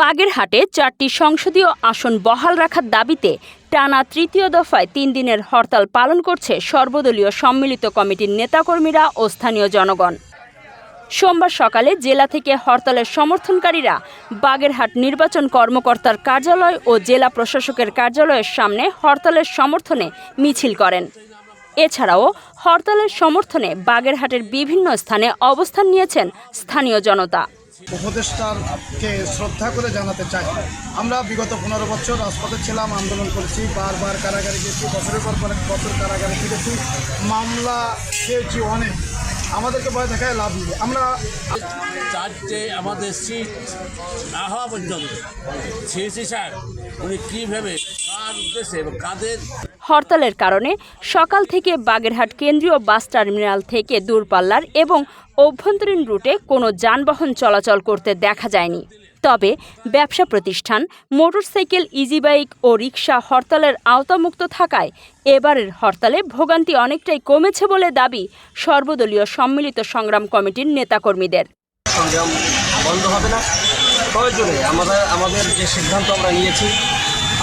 বাগেরহাটে চারটি সংসদীয় আসন বহাল রাখার দাবিতে টানা তৃতীয় দফায় তিন দিনের হরতাল পালন করছে সর্বদলীয় সম্মিলিত কমিটির নেতাকর্মীরা ও স্থানীয় জনগণ। সোমবার সকালে জেলা থেকে হরতালের সমর্থনকারীরা বাগেরহাট নির্বাচন কর্মকর্তার কার্যালয় ও জেলা প্রশাসকের কার্যালয়ের সামনে হরতালের সমর্থনে মিছিল করেন। এছাড়াও হরতালের সমর্থনে বাগেরহাটের বিভিন্ন স্থানে অবস্থান নিয়েছেন স্থানীয় জনতা। উপদেষ্টারকে শ্রদ্ধা করে জানাতে চাই। আমরা বিগত পনেরো বছর রাজপথে ছিলাম, আন্দোলন করেছি, বারবার কারাগারে গেছি, বছরের পর বছর কারাগারে ফিরেছি। মামলা খেয়েছি অনেক। আমাদেরকে ভয় দেখায় লাভ নেই। আমরা চারটে আমাদের সিট না হওয়া পর্যন্ত সিএসি স্যার উনি কী ভেবে কার উদ্দেশ্যে এবং কাদের? হরতালের কারণে সকাল থেকে বাগেরহাট কেন্দ্রীয় বাস টার্মিনাল থেকে দূরপাল্লার এবং অভ্যন্তরীণ রুটে কোনো যানবাহন চলাচল করতে দেখা যায়নি। তবে ব্যবসা প্রতিষ্ঠান, মোটরসাইকেল ইজি বাইক ও রিক্সা হরতালের আওতামুক্ত থাকায় এবারের হরতালে ভোগান্তি অনেকটাই কমেছে বলে দাবি সর্বদলীয় সম্মিলিত সংগ্রাম কমিটির নেতাকর্মীদের। আমাদের যে সিদ্ধান্ত আমরা নিয়েছি,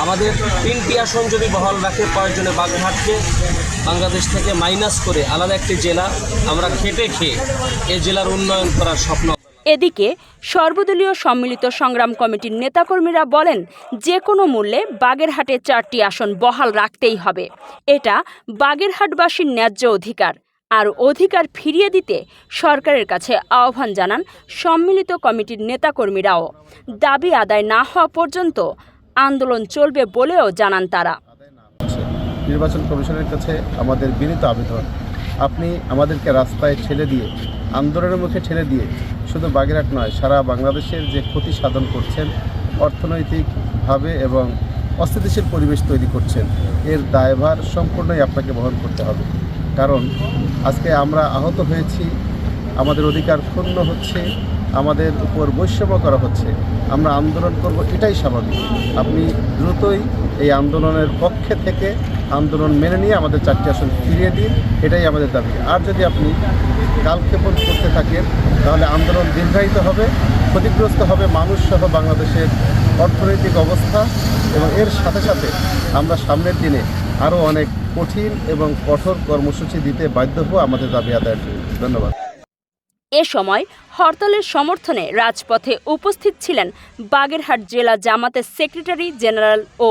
আমাদের তিনটি আসন যদি বহাল রাখে প্রয়োজনে বাগেরহাটকে বাংলাদেশ থেকে মাইনাস করে আলাদা একটি জেলা আমরা খেটে খেয়ে এই জেলার উন্নয়ন করার স্বপ্ন এদিকে সর্বদলীয় সম্মিলিত সংগ্রাম কমিটির নেতাকর্মীরা বলেন যে কোনো মূল্যে বাগেরহাটে চারটি আসন বহাল রাখতেই হবে। এটা বাগেরহাটবাসীর ন্যায্য অধিকার। আর অধিকার ফিরিয়ে দিতে সরকারের কাছে আহ্বান জানান সম্মিলিত কমিটির নেতাকর্মীরাও। দাবি আদায় না হওয়া পর্যন্ত আন্দোলন চলবে বলেও জানান তারা। নির্বাচন কমিশনের কাছে আমাদের বিনীত আবেদন। আপনি আমাদেরকে রাস্তায় ঠেলে দিয়ে, আন্দোলনের মুখে ঠেলে দিয়ে শুধু বাগেরহাট নয়, সারা বাংলাদেশের যে ক্ষতি সাধন করছেন, অর্থনৈতিকভাবে এবং অস্থিতিশীল পরিবেশ তৈরি করছেন, এর দায়ভার সম্পূর্ণই আপনাকে বহন করতে হবে। কারণ আজকে আমরা আহত হয়েছি, আমাদের অধিকার ক্ষুণ্ণ হচ্ছে, আমাদের উপর বৈষম্য করা হচ্ছে। আমরা আন্দোলন করব, এটাই স্বাভাবিক। আপনি দ্রুতই এই আন্দোলনের পক্ষে থেকে আন্দোলন মেনে নিয়ে আমাদের চারটি আসন ফিরিয়ে দিন, এটাই আমাদের দাবি। আর যদি আপনি কালক্ষেপণ করতে থাকেন, তাহলে আন্দোলন দীর্ঘায়িত হবে, ক্ষতিগ্রস্ত হবে মানুষ সহ বাংলাদেশের অর্থনৈতিক অবস্থা এবং এর সাথে সাথে আমরা সামনের দিনে আরও অনেক কঠিন এবং কঠোর কর্মসূচি দিতে বাধ্য হব আমাদের দাবি আদায়ের ধন্যবাদ। এ সময় হরতালের সমর্থনে রাজপথে উপস্থিত ছিলেন বাগেরহাট জেলা জামাতের সেক্রেটারি জেনারেল ও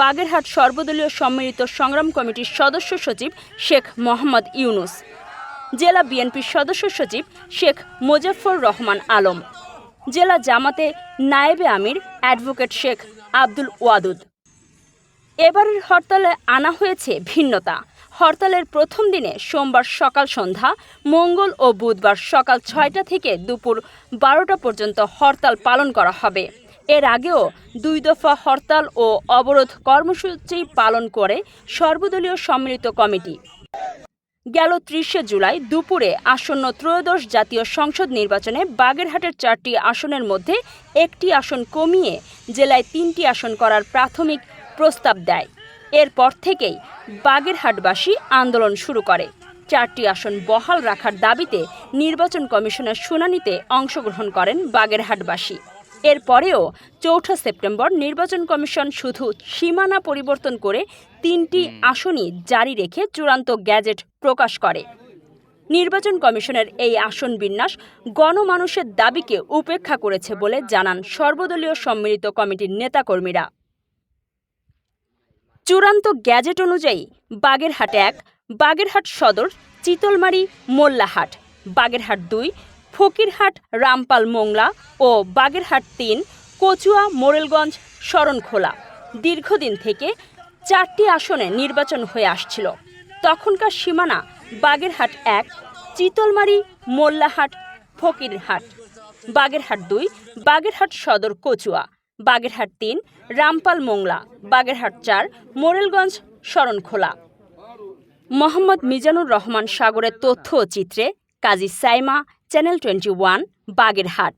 বাগেরহাট সর্বদলীয় সম্মিলিত সংগ্রাম কমিটির সদস্য সচিব শেখ মোহাম্মদ ইউনুস, জেলা বিএনপির সদস্য সচিব শেখ মোজাফফর রহমান আলম, জেলা জামাতে নায়েবে আমির অ্যাডভোকেট শেখ আব্দুল ওয়াদুদ। এবারের হরতালে আনা হয়েছে ভিন্নতা। হরতালের প্রথম দিনে সোমবার সকাল সন্ধ্যা, মঙ্গল ও বুধবার সকাল ছয়টা থেকে দুপুর বারোটা পর্যন্ত হরতাল পালন করা হবে। এর আগেও দুই দফা হরতাল ও অবরোধ কর্মসূচি পালন করে সর্বদলীয় সম্মিলিত কমিটি। গেল ত্রিশে জুলাই দুপুরে আসন্ন ত্রয়োদশ জাতীয় সংসদ নির্বাচনে বাগেরহাটের চারটি আসনের মধ্যে একটি আসন কমিয়ে জেলায় তিনটি আসন করার প্রাথমিক প্রস্তাব দেয়। এরপর থেকেই বাগেরহাটবাসী আন্দোলন শুরু করে। চারটি আসন বহাল রাখার দাবিতে নির্বাচন কমিশনের শুনানিতে অংশগ্রহণ করেন বাগেরহাটবাসী। এরপরেও চৌঠা সেপ্টেম্বর নির্বাচন কমিশন শুধু সীমানা পরিবর্তন করে তিনটি আসনই জারি রেখে চূড়ান্ত গ্যাজেট প্রকাশ করে। নির্বাচন কমিশনের এই আসন বিন্যাস গণমানুষের দাবিকে উপেক্ষা করেছে বলে জানান সর্বদলীয় সম্মিলিত কমিটির নেতাকর্মীরা। চূড়ান্ত গ্যাজেট অনুযায়ী বাগেরহাট এক, বাগেরহাট সদর, চিতলমারি, মোল্লাহাট, বাগেরহাট দুই, ফকিরহাট, রামপাল মোংলা ও বাগেরহাট তিন, কচুয়া, মোরেলগঞ্জ, শরণখোলা দীর্ঘদিন থেকে চারটি আসনে নির্বাচন হয়ে আসছিল। তখনকার সীমানা বাগেরহাট এক, চিতলমারি, মোল্লাহাট, ফকিরহাট। বাগেরহাট দুই, বাগেরহাট সদর, কচুয়া বাগেরহাট তিন, রামপাল মোংলা, বাগেরহাট চার, মোরেলগঞ্জ শরণখোলা। মোহাম্মদ মিজানুর রহমান সাগরের তথ্য ও চিত্রে, Kazi Saima, channel twenty one, Bagerhat.